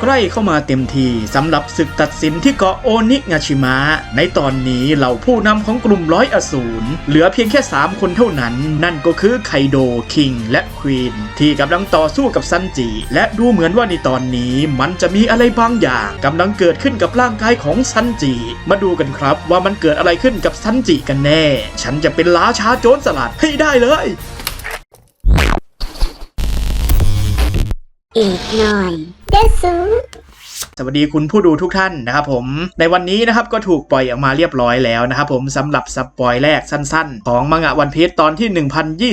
ใกล้เข้ามาเต็มทีสำหรับศึกตัดสินที่เกาะโอนิงาชิมะ ในตอนนี้เหล่าผู้นำของกลุ่มร้อยอสูรเหลือเพียงแค่ 3 คนเท่านั้น นั่นก็คือไคโด คิง และควีน ที่กำลังต่อสู้กับซันจิ และดูเหมือนว่าในตอนนี้มันจะมีอะไรบางอย่างกำลังเกิดขึ้นกับร่างกายของซันจิ มาดูกันครับว่ามันเกิดอะไรขึ้นกับซันจิกันแน่ ฉันจะเป็นล้าช้าโจรสลัดให้ได้เลย อีกหน่อยเดซู สวัสดีคุณผู้ดูทุกท่านนะครับผมในวันนี้นะครับก็ถูกปล่อยออกมาเรียบร้อยแล้วนะครับผมสำหรับสปอยแรกสั้นๆ ของมังงะวันพีชตอนที่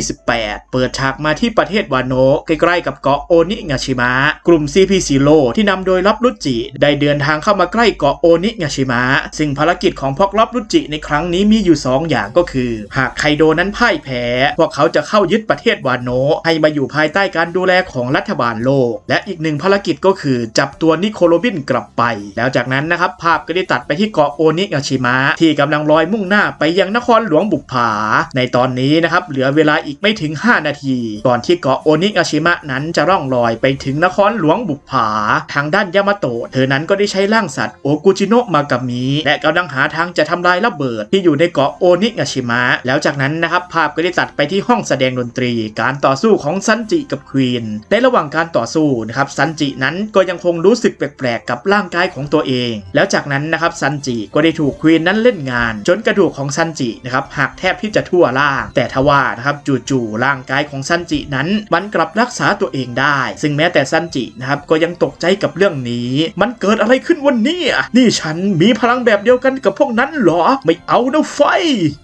1028 เปิดฉากมาที่ประเทศวานโนะใกล้ๆกับเกาะโอนิงาชิมะกลุ่ม CP ซีโร่ที่นำโดยล็อบรุจิได้เดินทางเข้ามาใกล้เกาะโอนิงาชิมะซึ่งภารกิจของพวกล็อบรุจิในครั้งนี้มีอยู่ 2 อย่างก็คือ หากไคโดนั้นพ่ายแพ้ พวกเขาจะเข้ายึดประเทศวานโนะให้มาอยู่ภายใต้การดูแลของรัฐบาลโลก และอีกหนึ่งภารกิจก็คือจับตัวนิโคโรบินกลับไป แล้วจากนั้นนะครับภาพก็ได้ตัดไปที่เกาะโอนิงาชิมะที่กำลังลอยมุ่งหน้าไปยังนครหลวงบุกผา ในตอนนี้นะครับเหลือเวลาอีกไม่ถึง 5 นาที ก่อนที่เกาะโอนิงาชิมะนั้นจะร่องลอยไปถึงนครหลวงบุกผา ทางด้านยามาโตะเธอนั้นก็ได้ใช้ร่างสัตว์โอกุจิโนะมากามิและกำลังหาทางจะทำลายระเบิดที่อยู่ในเกาะโอนิงาชิมะแล้วจากนั้นนะครับภาพก็ได้ตัดไปที่ห้องแสดงดนตรี การต่อสู้ของซันจิกับควีนในระหว่างการต่อสู้นะครับซันจินั้นก็ยังคงรู้สึกแปลกกับร่างกายของตัวเอง แล้วจากนั้นนะครับซันจิก็ได้ถูกควีนนั้นเล่นงาน จนกระดูกของซันจินะครับหักแทบที่จะทั่วร่าง แต่ทว่านะครับจู่ๆร่างกายของซันจินั้น มันกลับรักษาตัวเองได้ ซึ่งแม้แต่ซันจินะครับก็ยังตกใจกับเรื่องนี้ มันเกิดอะไรขึ้นวันนี้นี่ฉันมีพลังแบบเดียวกันกับพวกนั้นหรอ ไม่เอานะไฟ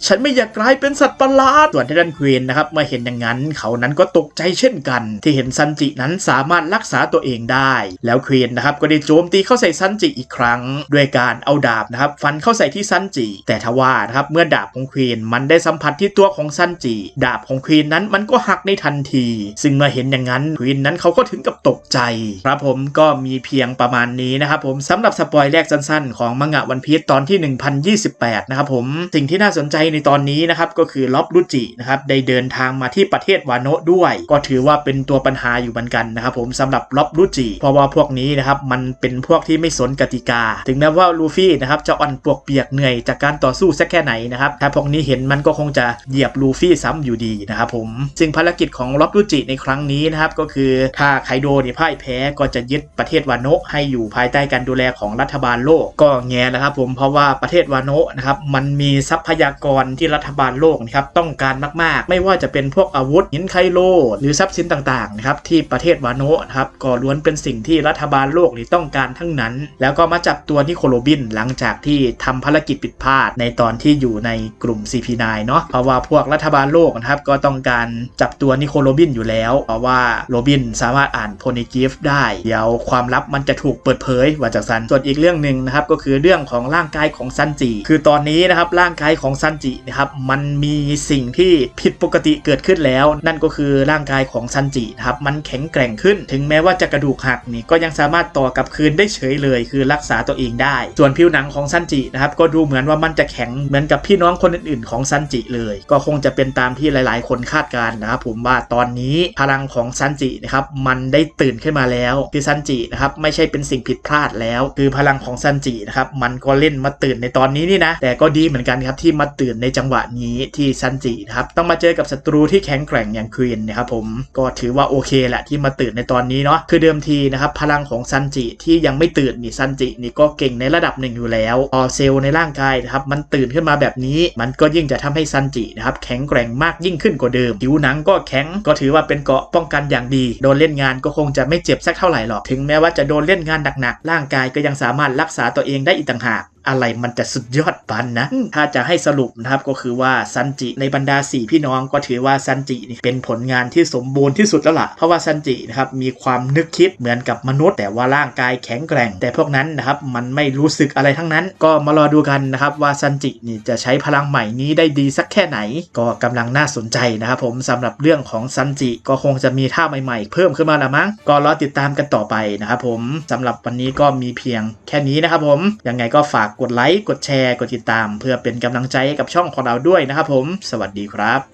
ฉันไม่อยากกลายเป็นสัตว์ประหลาดส่วนที่ด้านควีนนะครับเมื่อเห็นอย่างนั้นเขานั้นก็ตกใจเช่นกัน ที่เห็นซันจินั้นสามารถรักษาตัวเองได้ แล้วควีนนะครับก็ได้โจมตีเข้าใส่ซันจิอีกครั้งด้วยการเอาดาบนะครับฟันเข้าใส่ที่ซันจิแต่ทว่านะครับเมื่อดาบของควีนมันได้สัมผัสที่ตัวของซันจิดาบของควีนนั้นมันก็หักในทันที ซึ่งเมื่อเห็นอย่างนั้นควีนนั้นเขาก็ถึงกับตกใจครับผมก็มีเพียงประมาณนี้นะครับผมสำหรับสปอยแรกสั้นๆ ของมังงะวันพีชตอนที่ 1028 นะครับผมสิ่งที่น่าสนใจในตอนนี้นะครับก็คือล็อบรุจินะครับได้เดินทางมาที่ประเทศวานโนะด้วย ก็ถือว่าเป็นตัวปัญหาอยู่เหมือนกันนะครับผมสำหรับล็อบรุจิเพราะว่าพวกนี้นะครับมันเป็นพวกที่ไม่สนกติกา ถึงแม้ว่าลูฟี่นะครับจะอ่อนปวกเปียกเหนื่อยจากการต่อสู้สักแค่ไหนนะครับถ้าพวกนี้เห็นมันก็คงจะเหยียบลูฟี่ซ้ำอยู่ดีนะครับผมซึ่งภารกิจของล็อบรุจิในครั้งนี้นะครับก็คือถ้าไคโดเนี่ยพ่ายแพ้ก็จะยึดประเทศวาโนะให้อยู่ภายใต้การดูแลของรัฐบาลโลกก็แง่นะครับผมเพราะว่าประเทศวาโนะนะครับมันมีทรัพยากรที่รัฐบาลโลกนะครับต้องการมากๆ ไม่ว่าจะเป็นพวกอาวุธหินไคโล หรือทรัพย์สินต่างๆนะครับที่ประเทศวาโนะนะครับก็ล้วนเป็นสิ่งที่รัฐบาลโลกนี่ต้องการทั้งนั้น แล้วก็มาจับตัวนิโคโรบินหลังจากที่ทำภารกิจผิดพลาดในตอนที่อยู่ในกลุ่ม CP9 เนาะเพราะว่าพวกรัฐบาลโลกนะครับก็ต้องการจับตัวนิโคโรบินอยู่แล้ว เพราะว่าโรบินสามารถอ่านโพนิกิฟได้ เดี๋ยวความลับมันจะถูกเปิดเผยว่าจากซันส่วนอีกเรื่องหนึ่งนะครับก็คือเรื่องของร่างกายของซันจิคือตอนนี้นะครับร่างกายของซันจินะครับมันมีสิ่งที่ผิดปกติเกิดขึ้นแล้ว นั่นก็คือร่างกายของซันจินะครับมันแข็งแกร่งขึ้น ถึงแม้ว่าจะกระดูกหักนี่ก็ยังสามารถต่อกลับคืนได้เฉยเลย คือรักษาตัวเองได้ ส่วนผิวหนังของซันจินะครับก็ดูเหมือนว่ามันจะแข็งเหมือนกับพี่น้องคนอื่นๆ ของซันจิเลย ก็คงจะเป็นตามที่หลายๆ คนคาดการณ์นะครับผมว่าตอนนี้พลังของซันจินะครับมันได้ตื่นขึ้นมาแล้วคือซันจินะครับไม่ใช่เป็นสิ่งผิดพลาดแล้ว คือพลังของซันจินะครับมันก็เล่นมาตื่นในตอนนี้นี่นะแต่ก็ดีเหมือนกันครับที่มาตื่นในจังหวะนี้ที่ซันจินะครับต้องมาเจอกับศัตรูที่แข็งแกร่งอย่างควีนนะครับผมก็ถือว่าโอเคแหละที่มาตื่นในตอนนี้เนาะคือเดิมทีนะครับพลังของซันจิที่ยังไม่ตื่นนี่ซันจินี่ก็เก่งในระดับหนึ่งอยู่แล้วพอเซลล์ในร่างกายนะครับมันตื่นขึ้นมาแบบนี้ มันก็ยิ่งจะทำให้ซันจินะครับแข็งแกร่งมากยิ่งขึ้นกว่าเดิมผิวหนังก็แข็งก็ถือว่าเป็นเกราะป้องกันอย่างดี โดนเล่นงานก็คงจะไม่เจ็บสักเท่าไหร่หรอกถึงแม้ว่าจะโดนเล่นงานหนักๆร่างกายก็ยังสามารถรักษาตัวเองได้อีกต่างหาก อะไรมันจะสุดยอดปันนะ ถ้าจะให้สรุปนะครับก็คือว่าซันจิในบรรดา 4 พี่น้องก็ถือว่าซันจินี่เป็นผลงานที่สมบูรณ์ที่สุดแล้วล่ะ เพราะว่าซันจินะครับมีความนึกคิดเหมือนกับมนุษย์ แต่ว่าร่างกายแข็งแกร่ง แต่พวกนั้นนะครับมันไม่รู้สึกอะไรทั้งนั้น ก็มารอดูกันนะครับว่าซันจินี่จะใช้พลังใหม่นี้ได้ดีสักแค่ไหน ก็กำลังน่าสนใจนะครับผมสำหรับเรื่องของซันจิก็คงจะมีท่าใหม่ๆ เพิ่มขึ้นมาละมั้งก็รอติดตามกันต่อไปนะครับผมสำหรับวันนี้ก็มีเพียงแค่นี้นะครับผมยังไงก็ฝากกดไลค์ กดแชร์ กดติดตาม เพื่อเป็นกำลังใจให้กับช่องของเราด้วยนะครับผม สวัสดีครับ